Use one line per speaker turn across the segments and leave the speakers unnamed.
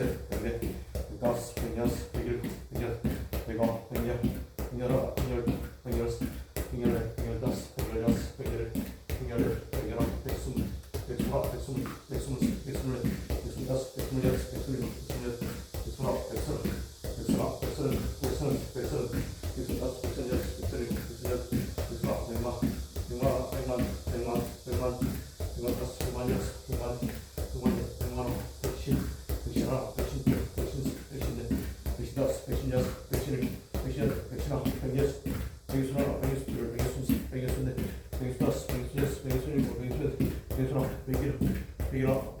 셋 백넷 백다섯 백여섯 백일곱 백여덟 백아홉 백열 백열하나 백열둘 백열셋 백열넷 백열다섯 백열여섯 백열일곱 백열여덟 백열아홉 백스물 백스물하나 백스물 백스물셋 백스물넷 백스물다섯 백스물여섯 백스물일곱 백스물여덟 백스물아홉 백서른 백서른 백서른 백서른 백서른 백서른다섯 백서른여섯 백서른일곱 백서른여덟 백서른아홉 백만 백만 백만 백만 백만 백만 다섯 백만 여섯 백만 백만 여 백만 오 백신 백신 하나 백신 둘 백신 셋 백신 넷 백신 다섯 백신 여섯 백신 일곱 백신 여덟 백신 아홉 백여섯 백여섯 하나 백여섯 둘 백여섯 셋 백여섯 넷 백여섯 다섯 백여섯 여섯 백여섯 일곱 백여섯 여덟 백여섯 아홉 백일흔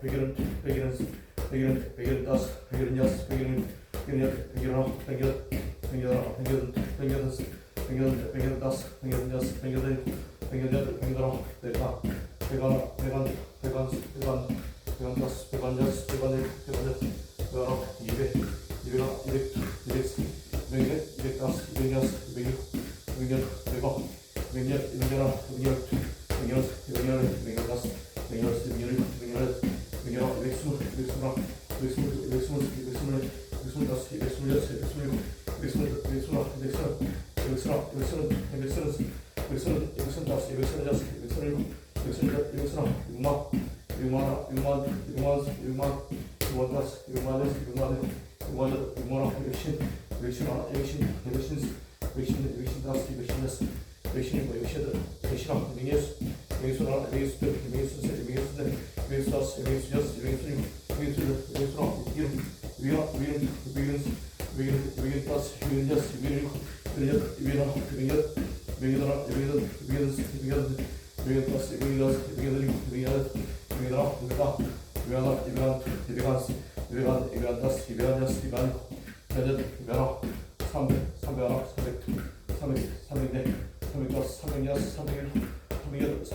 백일흔 백일흔 백일흔 백일흔 백일흔 다섯 백일흔 여섯 백일흔 백일흔 백일흔 아홉 백여덟 백여덟 하나 백여덟 백여덟 셋 백여덟 백여덟 다섯 백여덟 여섯 백여덟 일곱 백여덟 백여덟 아홉 백한 백한 백한 백한 백한 백한 다섯 백한 여섯 백한 일곱 백한 여덟 백한 아홉 이백 이백 이백 둘 이백 셋 이백 넷 이백 다섯 이백 여섯 이백 이백 여덟 이백 열 여섯 이백 열넷 이백 열 다섯 이백 여섯 열 일곱 열 여덟 열 아홉 이백 스물 이백 스물 하나 이백 스물 둘 이백 스물 셋 이백 스물 넷 이백 스물 다섯 이백 스물 여섯 이백 스물 일곱 이백 스물 여덟 이백 스물 아홉 이백 서른 이백 서른 아홉 이백 서른 이백 서른 셋 이백 서른 이백 서른 다섯 이백 서른 여섯 이백 서른 일곱 이백 서른 여덟 이백 서른 아홉 육만 육만 하나 육만 육만 육만 육만 다섯 육만 여섯 육만 일곱 육만 여덟 육만 아홉 육신 육신 하나 육신 육신 셋 육신 넷 육신 다섯 육신 여섯 20, 27, 26, 27, 28, 29, 28, 28, 28, 28, 28, 28, 28, 29, 20, 20, 21, 21, 21, 22, 23, 24, 25, 26, 27, 28, 29, 30, 31, 32, 33, 34, 35, 36, 37, 38, 39, 40, 41, 42, 43, 44, 45, 46, 47, 48, 49, 50, 51, 52, 53, 54, 55, 56, 57, 58, 59, 60, 61, 62, 63, 64, 65, 66, 67, 68, 69, 70, 71, 72, 73, 74, 75, 76, 77, 78, 79, 80, 81, 82, 83, 84, 85, 86, 87, 88, 89, 90, 91, 92, 93, 94, 95, 96, 97, 98, 99, 100, 101, 102, 103, 104, 105, 106, 107, 108, 109, 110, 111, 112, 113, 114, 115, 116, 117, 118, 119, 120, 121, 122, 123, 124, 125, 126, 127, 128, 129, 130, 131, 132, 133, 134, 135, 136, 137, 138, 139, 140, 141, 142, 143, 144, 145, 146, 147, 148, 149, 1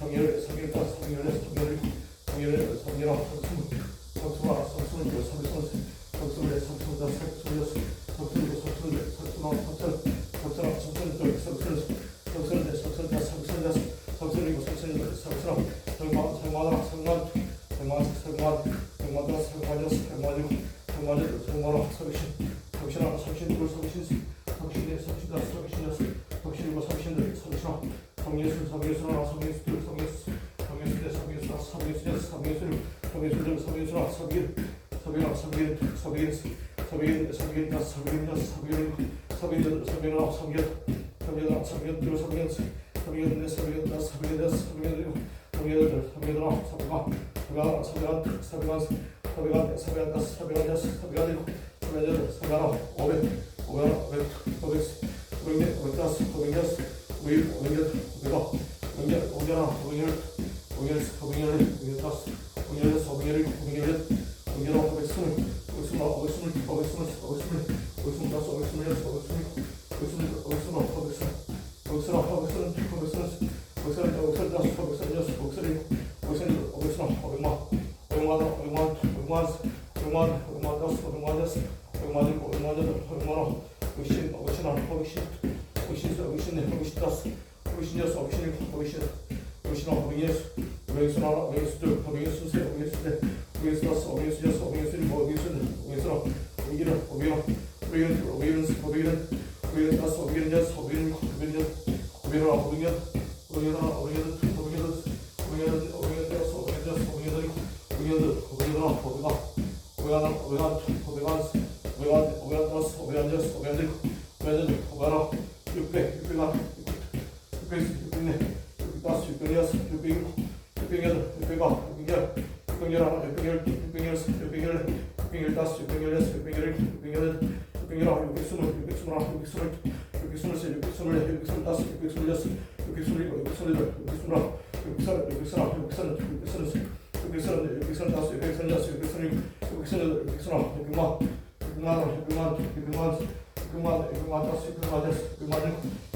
스물 여덟 사백 스물 아홉 사백 만 사백 만 하나 사백 만둘 사백 만셋 사백 만 사백 만 다섯 사백 만 여섯 사백 만 일곱 사백 만 여덟 사백 만 아홉 사백 신 사백 신 하나 사백 신둘 사백 신셋 사백 신넷 사백 신 다섯 사백 신 여섯 사백 신 일곱 사백 신 여덟 사백 신 아홉 사백 예순 사백 예순 하나 사백 예순 둘 사백 예순 사백 예순 넷 사백 예순 다섯 사백 예순 여섯 사백 예순 일곱 사백 예순 여덟 사백 예순 아홉 사백 일 사백 일 하나 사백 일둘 사백 일셋 사백 일넷 사백 일 다섯 사백 일 여섯 사백 일 일곱 사백 일 여덟 사백 일 아홉 사백 일 사백 일 하나 사백 일둘 사백 일셋 사백 일넷 사백 일 다섯 사백 일 여섯 사백 일 일곱 사백 일 여덟 사백 일 아홉 사백 일 사백 하나 사백 일둘 사백 일셋 사백 일넷 사백 일 다섯 사백 일 여섯 사백 일 일곱 사백 일 여덟 사백 일 아홉 오백 오백 하나 오백 둘 오백 셋 오백 넷 오백 다섯 오백 여섯 오백 일곱 오백 여덟 오백 아홉 오백 열 오백 하나 오백 열 오백 열 셋, 오백 열넷 오백 다섯 오백 열 여섯 오백 열 일곱 오백 열 여덟 오백 열 아홉 오백 스물 오백 스물 아홉 오백 스물 오백 스물 셋 오백 스물 오백 스물 다섯 오백 스물 여섯 오백 스물 일곱 허기신 하나 허기신 허기신 셋 공연 공연을 공연다 공연을 소개를 공연을 공연을 어글 숨을 어글 숨을 어글 숨을 어글 숨을 어글 숨을 어글 숨을 다섯 어글 숨을 여섯 어글 숨을 어글 숨을 어글 숨을 어글 숨을 어글 숨을 어글 숨을 어글 숨을 어글 숨을 어글 숨을 다섯 어글 숨을 여섯 어글 숨을 어글 숨을 어글 숨을 어글 마 얼마 얼마 얼마 얼마 얼마 다섯 얼마 여섯 얼마 일곱 얼마 여덟 얼마 어글신 어글신 하나 어글신 어글신 어글신 네 어글신 다섯 어글신 여섯 어글신 일곱 어글신 넷 허기신 하나 허기는 허기는 허기는 허기는 셋 허기는 허기는 다섯 허기는 여섯 허기는 일곱 허기는 여덟 허기는 하나 허기는 허기는 하나 허기는 둘 허기는 셋 허기는 허기는 여섯 허기는 여섯 허기는 일곱 허기는 허기는 하나 허기가 허기가 허기가 허기가 오백만 오백만 플러스 오백만 여섯 오백만 일곱 오백만 여덟 오백만 육백 육백만 육백 육백네 육백 다섯 육백 여섯 육백 일곱 육백 여덟 육백 아 육백 열 육백 열 하나 육백 열 육백 여섯 육백 열 육백 열 다섯 육백 열 여섯 육백 열 일곱 육백 여덟 육백 열 하나 육백 스물 육백 스물 하나 육백 스물 육백 스물 셋 육백 스물 넷 육백 스물 다섯 육백 스물 여섯 육백 스물 일곱 육백 스물 여덟 육백 스물 하나 육백 스물 육백 스물 하나 육백 스물 육백 스물 셋 육백 스물 넷 육백 스물 다섯 육백 스물 여섯 육백 스물 일곱 육백 스물 여덟 육백 스물 하나 육백만 600만 원, 600만 원, 600만 원, 600만 원, 600만 다섯, 600만 여섯, 600만 일곱,